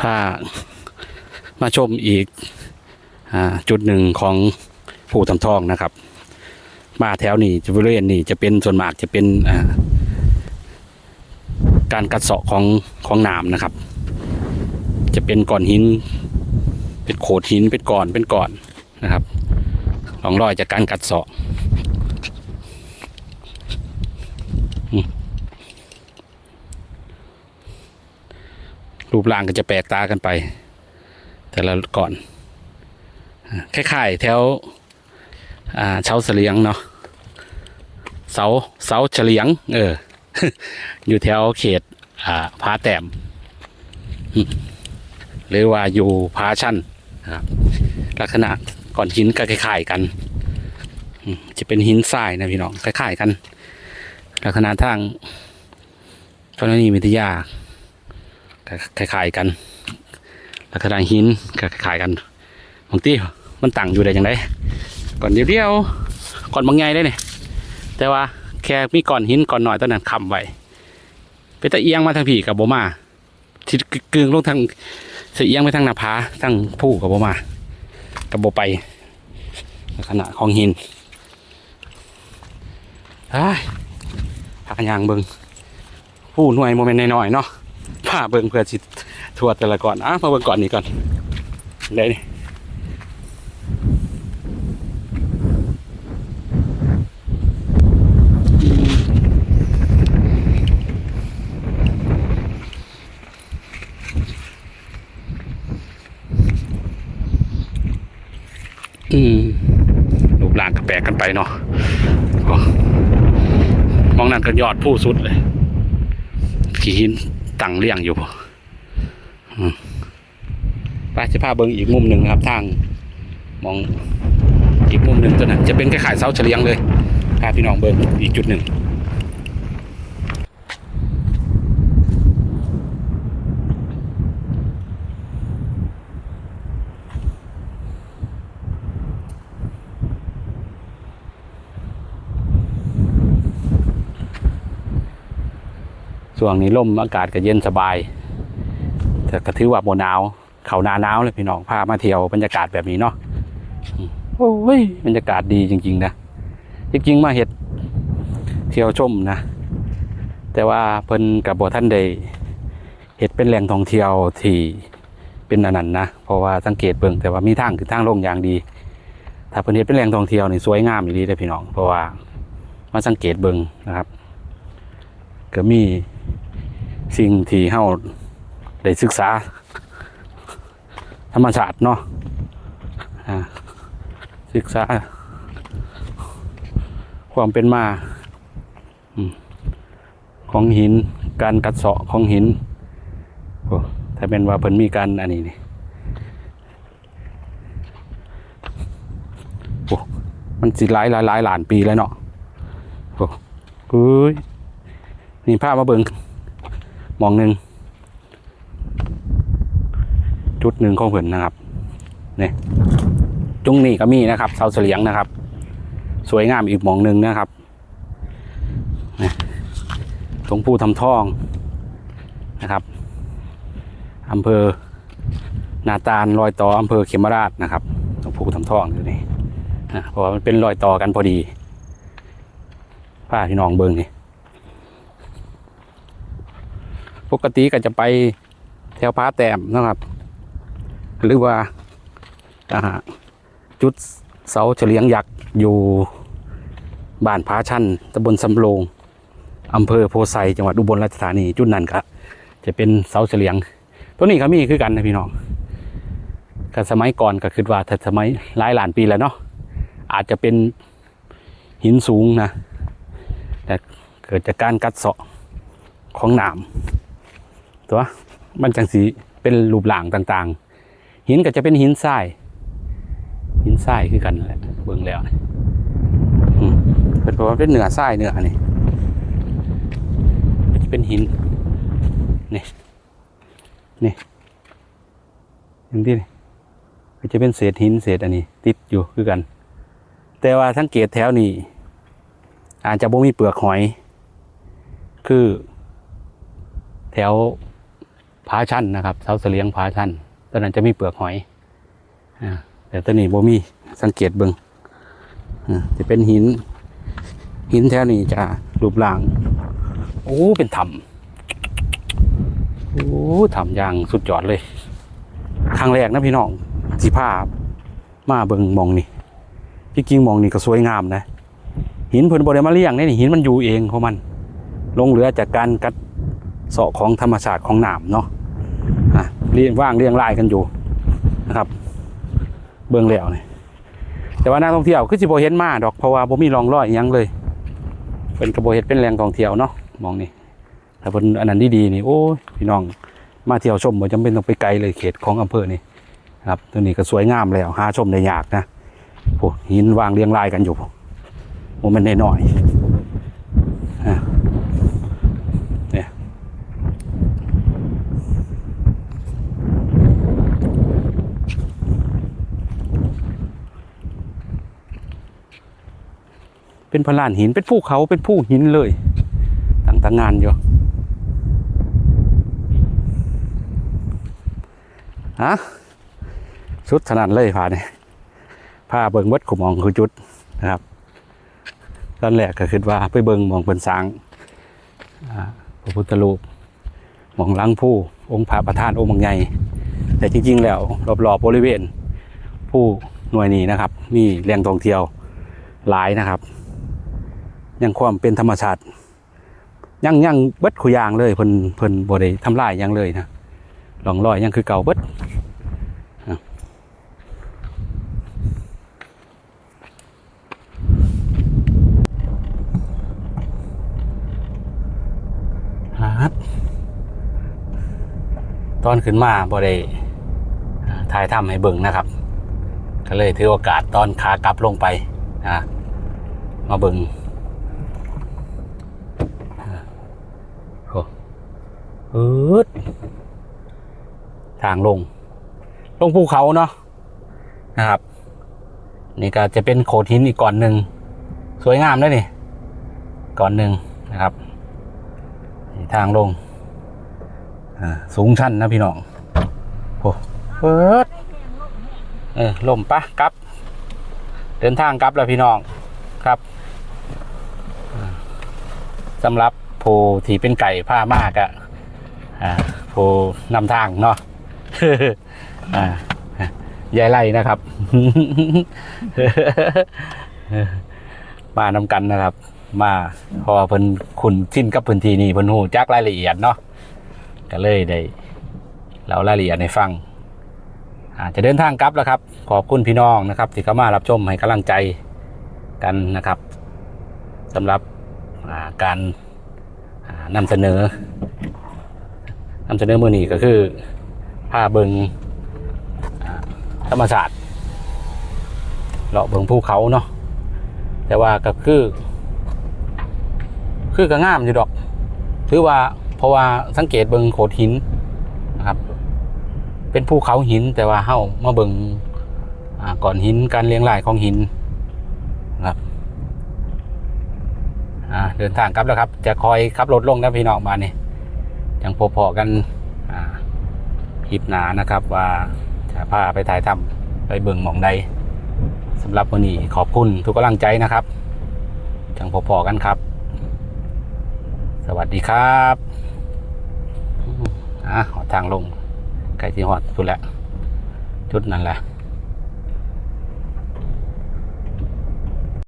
พามาชมอีกอจุดหนึ่งของผู้ทำทองนะครับ มาแถวนี้จะบริเวณนี้จะเป็นส่วนมากจะเป็นการกัดเซาะของของหนามนะครับ จะเป็นก้อนหิน เป็นโขดหินเป็นก้อนเป็นก้อนนะครับร่องรอยจากการกัดเซาะ รูปร่างก็จะแปลกตากันไป แต่ละก่อนอ่าคล้ายๆแถวอ่าเสาเสลียงเนาะเสาเสาเฉลียง เออ อยู่แถวเขตอ่าผาแต้มหรือว่าอยู่ผาชันนครับลักษณะก้อนหินก็คล้ายๆกันจะเป็นหินทรายนะพี่น้องคล้ายๆกัน ลักษณะทางธรณีวิทยา คล้ายๆกัน ลักษณะหินคล้ายๆกันบางทีมันตั้งอยู่ได้ยังไงก่อนเดียวๆก่อนบางไงได้เนี่ยแต่ว่าแค่มีก่อนหินก่อนหน่อยตอนนั้นคำไว้ไปตะเอียงมาทางผีกับโบมาที่กึ่งลงทางเสียเอียงไปทางหน้าผาทางผู้กับโบมากับโบไปลักษณะของหินอ้ยพักยางเบิงผู้หน่วยโมเมนต์น้อยๆเนาะ ผ้าเบิ่งเพื่อสิทัวร์แต่ละก่อนอะมาเบิ่งก่อนนี้ก่อนได้นี่อืมรูปร่างก็แปลกกันไปเนาะมองนั่นก็ยอดผู้สุดเลยขี่หิน ตังเรียงอยู่พออืมไปจะพาเบิ้งอีกมุมหนึ่งครับ ทาง มองอีกมุมหนึ่งตัวนั้นจะเป็นคล้ายๆเสาเฉลียงเลยพาพี่น้องเบิ้งอีกจุดหนึ่ง ช่วงนี้ลมอากาศก็เย็นสบาย แต่ก็ถือว่าโบหนาว เขาหนาหนาวเลยพี่น้องพามาเที่ยวบรรยากาศแบบนี้เนาะอืมโอ้ยบรรยากาศดีจริง ๆ นะจริงๆมาเห็ดเที่ยวชมนะ แต่ว่าเพิ่นกับบท่านได้เห็ดเป็นแหล่งท่องเที่ยวที่เป็นอันนั้นนะเพราะว่าสังเกตเบิ่งแต่ว่ามีทางคือทางลงอย่างดี ถ้าเพิ่นเห็ดเป็นแหล่งท่องเที่ยวนี่สวยงามอยู่ดีเลยพี่น้อง เพราะว่ามาสังเกตเบิ่งนะครับ ก็มี สิ่งที่เฮาได้ศึกษา ธรรมชาติเนาะศึกษา ความเป็นมาของหินการกัดเซาะของหินโอ้ถ้าเป็นว่าเพิ่นมีการอันนี้นี่มันสิหลายหลายหลายหลานปีแล้วเนาะโอ้ยนี่ภาพมาเบิงห มองหนึ่งจุดหนึ่งของเพิ่นนะครับนี่จุงนี่ก็มีนะครับเสาเสลียงนะครับ สวยงามอีกมองหนึ่งนะครับนี่ตรงภูทำทองนะครับอำเภอนาตาลรอยต่ออำเภอเขมราชนะครับตรงภูทำทองอยู่นี่เพราะว่ามันเป็นรอยต่อกันพอดีผ้าพี่น้องเบิงนี่ ปกติก็จะไปแถวพาแต้มนะครับ หรือว่าจุดเสาเฉลียงยักษ์อยู่บ้านผาชันตำบลสำโรงอำเภอโพไซจังหวัดอุบลราชธานีจุดนั้นครับจะเป็นเสาเฉลียง ตัวนี้ก็มีคือกันนะพี่น้องก็สมัยก่อนก็คือว่าถ้าสมัยหลายหลานปีแล้วเนาะอาจจะเป็นหินสูงนะ แต่เกิดจากการกัดเซาะของหนาม ตัวมันจังสีเป็นรูปหลางต่างๆ หินก็จะเป็นหินทราย หินทรายคือกันแหละเบิ่งแล้วนะเป็นเพราะว่าเป็นเหนือทรายเหนือนี่จะเป็นหินนี่นี่เห็นที่นี่ก็จะเป็นเศษหินเศษอันนี้ ติดอยู่คือกัน แต่ว่าสังเกตแถวนี้อาจจะบ่มีเปลือกหอย คือแถว ผผาชันนะครับเสาเสลียงผาชันตอนนั้นจะมีเปลือกหอยอแต่ตอนนี้บ่มีสังเกตเบิงอ่าจะเป็นหิน หินแถวนี้จะรูปร่าง โอ้เป็นถ้ำโอ้ถ้ำอย่างสุดยอดเลยครั้งแรกนะพี่น้องสีผ้ามาเบิงมองนี่ที่จริงมองนี่ก็สวยงามนะ หินเพิ่นบ่ได้มาเลี้ยงนี่หินมันอยู่เองของมันลงเหลือจากการกัดเสาะของธรรมชาติของหน้ำเนาะ เรียงว่างเรียงรายกันอยู่นะครับ เบื้องแล้วนี่แต่ว่านักท่องเที่ยวคือสิบเห็นมาดอกเพราะว่าบ่มีรองรอยอยังเลย เป็นกระโบเฮ็ดเป็นแหล่งท่องเที่ยวเนาะมองนี่ถ้าเพิ่นอันนั้นดีๆนี่โอ้ยพี่น้องมาเที่ยวชมบ่จำเป็นต้องไปไกลเลยเขตของอำเภอนี่ครับตัวนี้ก็สวยงามแล้วหาชมได้ยากนะโอ้หินวางเรียงรายกันอยู่โมมันน้อยๆอะ เนี่ย เป็นพลานหินเป็นภูเขาเป็นภูหินเลยต่างต่างงานอยู่ฮะชุดขนาดเลยผ่าเนี่ยผ้าเบิงวัดขุมองคือจุดนะครับตอนแรกก็คิดว่าไปเบิงมองเป็นสร้างพระพุทธรูปมองลังผู้องค์พระประธานองค์บางใหญ่แต่จริง ๆ แล้วรอบๆบริเวณ ผู้หน่วยนี้นะครับ มีแหล่งท่องเที่ยวหลายนะครับ ยังความเป็นธรรมชาติยังยังเบิดขุยางเลยเพิ่นเพิ่นบ่ได้ทำลายยังเลยนะหลองรอยยังคือเก่าเบิดอะครับตอนขึ้นมาบ่ได้ถ่ายทำให้เบิ่งนะครับ ก็เลยถือโอกาสตอนขากลับลงไปนะมาเบิ่งอ่าโอ้ อืดทางลง ลงภูเขาเนาะนะครับ นี่ก็จะเป็นโขดหินอีกก่อนหนึ่งสวยงามด้วยนี่ก่อนหนึ่งนะครับทางลงอ่าสูงชันนะพี่น้องโอ้เปิดเออลมปะกลับ เดินทางกลับแล้วพี่น้องครับสำหรับผู้ที่เป็นไก่ผ้ามากอะ อ่าผู้นำทางเนาะอ่ายายไล่นะครับมานำกันนะครับ มาพอเพิ่นขุนชิ้นกับพื้นที่นี่เพิ่นหูจักรายละเอียดเนาะก็เลยได้เล่ารายละเอียดให้ฟังอาจะเดินทางกลับแล้วครับ ขอบคุณพี่น้องนะครับ ที่เข้ามารับชมให้กำลังใจกันนะครับสำหรับาการอ่านำเสนอ นำเสนอมือนี้ก็คือผ้าเบิงธรรมศาสตร์เลาะเบิงภูเขาเนาะแต่ว่าก็คือ คือก็งามอยู่ดอก ถือว่าเพราะว่าสังเกตเบิงโขดหินนะครับ เป็นภูเขาหินแต่ว่าเฮ้ามาเบิงก่อนหินการเรียงรายของหินนะครับเดินทางกลับแล้วครับ จะคอยขับรถลงนะพี่น้องมาเนี่ย ยังพอๆกันอ่าคลิปหนานะครับว่าจะพาไปถ่ายทำไปเบิงหมองใดสำหรับวันนี้ขอบคุณทุกกำลังใจนะครับยังพอๆกันครับ สวัสดีครับอะหอทางลงไก่ที่หอดสุดแล้วจุดนั้นแหละ